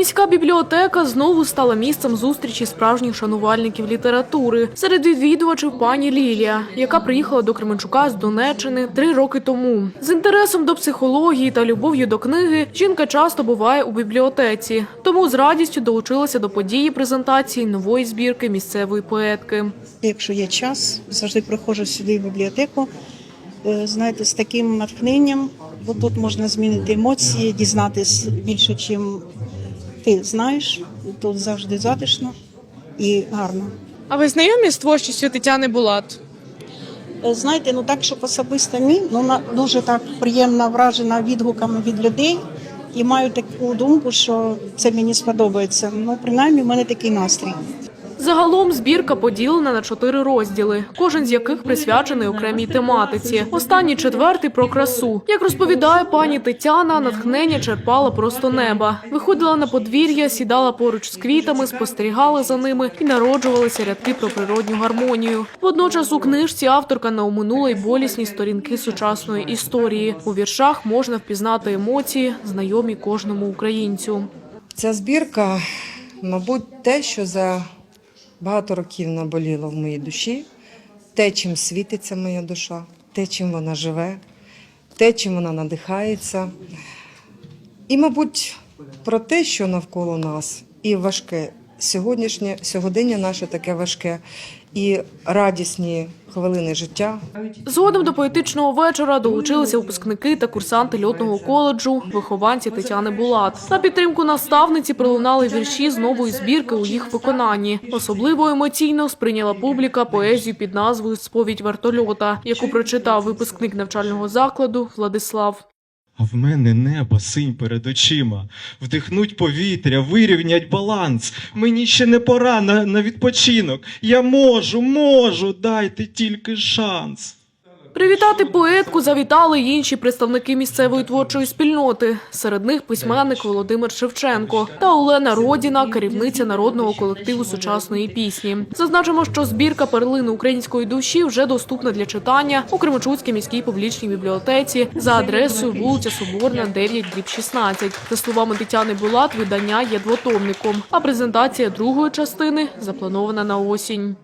Міська бібліотека знову стала місцем зустрічі справжніх шанувальників літератури. Серед відвідувачів пані Лілія, яка приїхала до Кременчука з Донеччини три роки тому. З інтересом до психології та любов'ю до книги жінка часто буває у бібліотеці, тому з радістю долучилася до події презентації нової збірки місцевої поетки. Якщо є час, завжди приходжу сюди в бібліотеку. е, Знаєте, з таким натхненням, бо тут можна змінити емоції, дізнатись більше, чим ти знаєш. Тут завжди затишно і гарно. А ви знайомі з творчістю Тетяни Булат? Е, Знаєте, ну так, щоб особисто ні, ну на- дуже так приємно вражена відгуками від людей і маю таку думку, що це мені сподобається. Ну, принаймні, в мене такий настрій. Загалом збірка поділена на чотири розділи, кожен з яких присвячений окремій тематиці. Останній четвертий про красу. Як розповідає пані Тетяна, натхнення черпала просто неба. Виходила на подвір'я, сідала поруч з квітами, спостерігала за ними і народжувалися рядки про природню гармонію. Водночас у книжці авторка не оминула й болісні сторінки сучасної історії. У віршах можна впізнати емоції, знайомі кожному українцю. Ця збірка, мабуть, те, що за багато років наболіло в моїй душі, те, чим світиться моя душа, те, чим вона живе, те, чим вона надихається. І, мабуть, про те, що навколо нас, і важке сьогоднішнє сьогодення наше таке важке, і радісні хвилини життя. Згодом до поетичного вечора долучилися випускники та курсанти льотного коледжу, вихованці Тетяни Булат. На підтримку наставниці пролунали вірші з нової збірки у їх виконанні. Особливо емоційно сприйняла публіка поезію під назвою Сповідь вертольота, яку прочитав випускник навчального закладу Владислав. А в мене небо синь перед очима. Вдихнуть повітря, вирівнять баланс. Мені ще не пора на, на відпочинок. Я можу, можу, дайте тільки шанс. Привітати поетку завітали й інші представники місцевої творчої спільноти. Серед них письменник Володимир Шевченко та Олена Родіна, керівниця народного колективу сучасної пісні. Зазначимо, що збірка перлини української душі вже доступна для читання у Кременчуцькій міській публічній бібліотеці за адресою вулиця Соборна, 9 дріб 16. За словами Тетяни Булат, видання є двотомником, а презентація другої частини запланована на осінь.